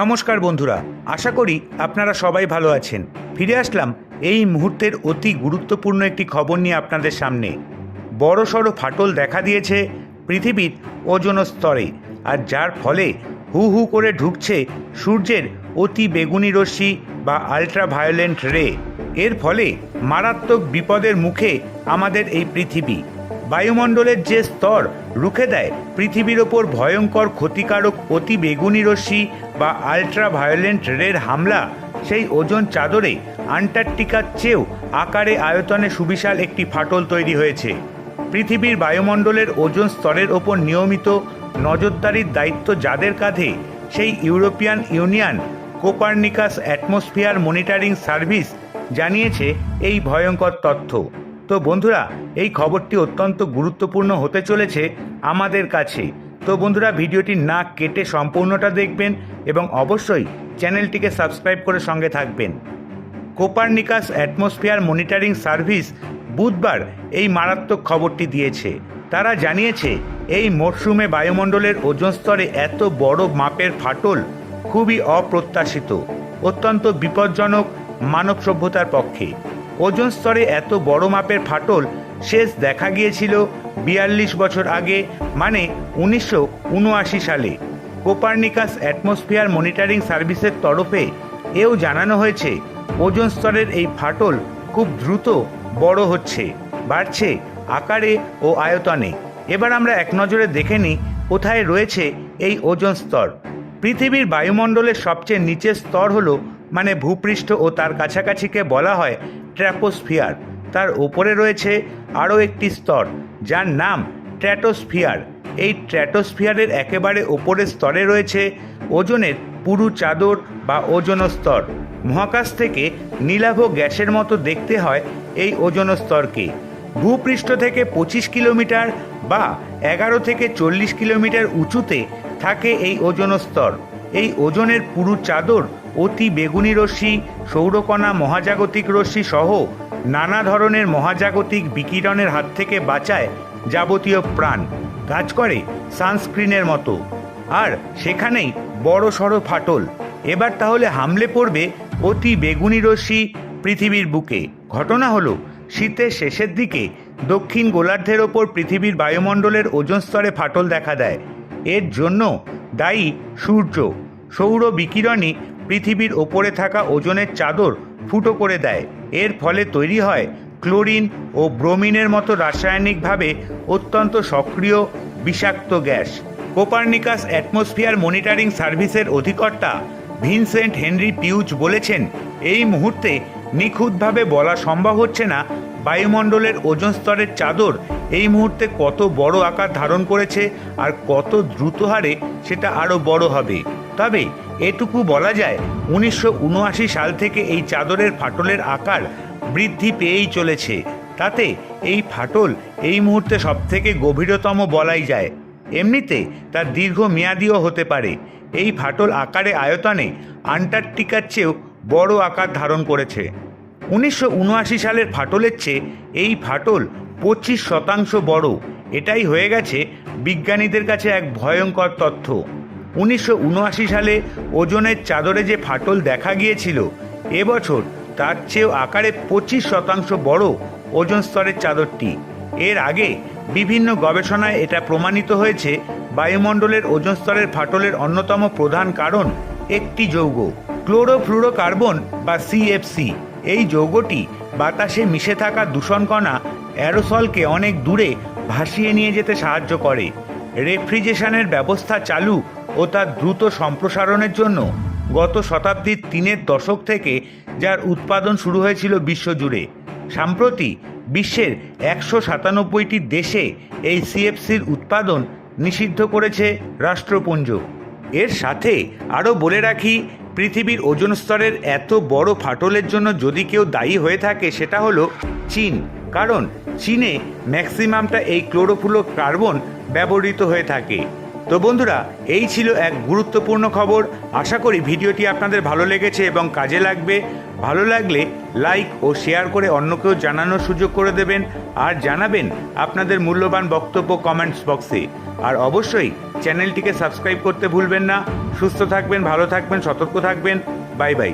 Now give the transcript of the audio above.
নমস্কার বন্ধুরা, আশা করি আপনারা সবাই ভালো আছেন। ফিরে আসলাম এই মুহূর্তের অতি গুরুত্বপূর্ণ একটি খবর নিয়ে আপনাদের সামনে। বড়সড় ফাটল দেখা দিয়েছে পৃথিবীর ওজন স্তরে, আর যার ফলে হু হু করে ঢুকছে সূর্যের অতি বেগুনি রশ্মি বা আল্ট্রাভায়োলেন্ট রে এর ফলে মারাত্মক বিপদের মুখে আমাদের এই পৃথিবী। বায়ুমণ্ডলের যে স্তর রুখে দেয়, পৃথিবীর ওপর ভয়ঙ্কর ক্ষতিকারক অতি বেগুনি রশ্মি বা আল্ট্রাভায়োলেন্ট রের হামলা, সেই ওজন চাদরে আন্টার্কটিকার চেয়েও আকারে আয়তনে সুবিশাল একটি ফাটল তৈরি হয়েছে। পৃথিবীর বায়ুমণ্ডলের ওজন স্তরের ওপর নিয়মিত নজরদারির দায়িত্ব যাদের কাঁধে, সেই European Union Copernicus atmosphere monitoring service জানিয়েছে এই ভয়ঙ্কর তথ্য। তো বন্ধুরা, এই খবরটি অত্যন্ত গুরুত্বপূর্ণ হতে চলেছে আমাদের কাছে। তো বন্ধুরা, ভিডিওটি না কেটে সম্পূর্ণটা দেখবেন এবং অবশ্যই চ্যানেলটিকে সাবস্ক্রাইব করে সঙ্গে থাকবেন। কোপার্নিকাস অ্যাটমসফিয়ার মনিটরিং সার্ভিস বুধবার এই মারাত্মক খবরটি দিয়েছে। তারা জানিয়েছে, এই মরশুমে বায়ুমণ্ডলের ওজন স্তরে এত বড় মাপের ফাটল খুবই অপ্রত্যাশিত, অত্যন্ত বিপজ্জনক মানব সভ্যতার পক্ষে। ওজন স্তরে এত বড় মাপের ফাটল শেষ দেখা গিয়েছিল বিয়াল্লিশ বছর আগে মানে উনিশশো উনআশি সালে। কোপার্নিকাস অ্যাটমসফিয়ার মনিটরিং সার্ভিসের তরফে এও জানানো হয়েছে, ওজন স্তরের এই ফাটল খুব দ্রুত বড় হচ্ছে, বাড়ছে আকারে ও আয়তনে। এবার আমরা এক নজরে দেখে নিই কোথায় রয়েছে এই ওজন স্তর। পৃথিবীর বায়ুমণ্ডলের সবচেয়ে নিচের স্তর হলো মানে ভূপৃষ্ঠ ও তার কাছাকাছিকে বলা হয় ট্র্যাপোস্ফিয়ার। তার ওপরে রয়েছে আরও একটি স্তর, যার নাম ট্র্যাটোস্ফিয়ার। এই ট্র্যাটোস্ফিয়ারের একেবারে ওপরের স্তরে রয়েছে ওজনের পুরু চাদর বা ওজন স্তর মহাকাশ থেকে নীলাভ গ্যাসের মতো দেখতে হয় এই ওজন স্তরকে ভূপৃষ্ঠ থেকে পঁচিশ কিলোমিটার বা এগারো থেকে চল্লিশ কিলোমিটার উঁচুতে থাকে এই ওজন স্তর এই ওজনের পুরু চাদর অতি বেগুনি রশ্মি, সৌরকণা মহাজাগতিক রশ্মি সহ নানা ধরনের মহাজাগতিক বিকিরণের হাত থেকে বাঁচায় যাবতীয় প্রাণ। কাজ করে সানস্ক্রিনের মতো। আর সেখানেই বড় সড়ো ফাটল। এবার তাহলে হামলে পড়বে অতি বেগুনি রশ্মি পৃথিবীর বুকে। ঘটনা হলো, শীতের শেষের দিকে দক্ষিণ গোলার্ধের ওপর পৃথিবীর বায়ুমণ্ডলের ওজন স্তরে ফাটল দেখা দেয়। এর জন্য দায়ী সূর্য। সৌর বিকিরণই পৃথিবীর ওপরে থাকা ওজনের চাদর ফুটো করে দেয়। এর ফলে তৈরি হয় ক্লোরিন ও ব্রোমিনের মতো রাসায়নিকভাবে অত্যন্ত সক্রিয় বিষাক্ত গ্যাস। কোপার্নিকাস অ্যাটমসফিয়ার মনিটরিং সার্ভিসের অধিকর্তা ভিনসেন্ট হেনরি পিউচ বলেছেন, এই মুহূর্তে নিখুঁতভাবে বলা সম্ভব হচ্ছে না বায়ুমণ্ডলের ওজন স্তরের চাদর এই মুহূর্তে কত বড় আকার ধারণ করেছে আর কত দ্রুত হারে সেটা আরও বড় হবে। তবে এটুকু বলা যায়, উনিশশো উনআশি সাল থেকে এই চাদরের ফাটলের আকার বৃদ্ধি পেয়েই চলেছে। তাতে এই ফাটল এই মুহূর্তে সবথেকে গভীরতম বলাই যায়। এমনিতে তার দীর্ঘ মেয়াদিও হতে পারে। এই ফাটল আকারে আয়তনে আন্টার্কটিকার চেয়েও বড় আকার ধারণ করেছে। উনিশশো উনআশি সালের ফাটলের চেয়ে এই ফাটল পঁচিশ শতাংশ বড়। এটাই হয়ে গেছে বিজ্ঞানীদের কাছে এক ভয়ঙ্কর তথ্য। উনিশশো উনআশি সালে ওজনের চাদরে যে ফাটল দেখা গিয়েছিল, এবছর তার চেয়েও আকারে পঁচিশ শতাংশ বড় ওজন স্তরের চাদরটি। এর আগে বিভিন্ন গবেষণায় এটা প্রমাণিত হয়েছে, বায়ুমণ্ডলের ওজন স্তরের ফাটলের অন্যতম প্রধান কারণ একটি যৌগ, ক্লোরোফ্লুরোকার্বন বা সিএফসি এই যৌগটি বাতাসে মিশে থাকা দূষণকণা অ্যারোসলকে অনেক দূরে ভাসিয়ে নিয়ে যেতে সাহায্য করে। রেফ্রিজারেশনের ব্যবস্থা চালু ও তার দ্রুত সম্প্রসারণের জন্য গত শতাব্দীর তিনের দশক থেকে যার উৎপাদন শুরু হয়েছিল বিশ্বজুড়ে। সম্প্রতি বিশ্বের একশো সাতানব্বইটি দেশে এই সিএফসির উৎপাদন নিষিদ্ধ করেছে রাষ্ট্রপুঞ্জ। এর সাথে আরও বলে রাখি, পৃথিবীর ওজন স্তরের এত বড় ফাটলের জন্য যদি কেউ দায়ী হয়ে থাকে, সেটা হলো চীন। কারণ চীনে ম্যাক্সিমামটা এই ক্লোরোফুলো কার্বন ব্যবহৃত হয়ে থাকে। তো বন্ধুরা, এই ছিল এক গুরুত্বপূর্ণ খবর। আশা করি ভিডিওটি আপনাদের ভালো লেগেছে এবং কাজে লাগবে। ভালো লাগলে লাইক ও শেয়ার করে অন্যকেও জানানোর সুযোগ করে দেবেন আর জানাবেন আপনাদের মূল্যবান বক্তব্য কমেন্টস বক্সে আর অবশ্যই চ্যানেলটিকে সাবস্ক্রাইব করতে ভুলবেন না। সুস্থ থাকবেন, ভালো থাকবেন, সতর্ক থাকবেন। Bye bye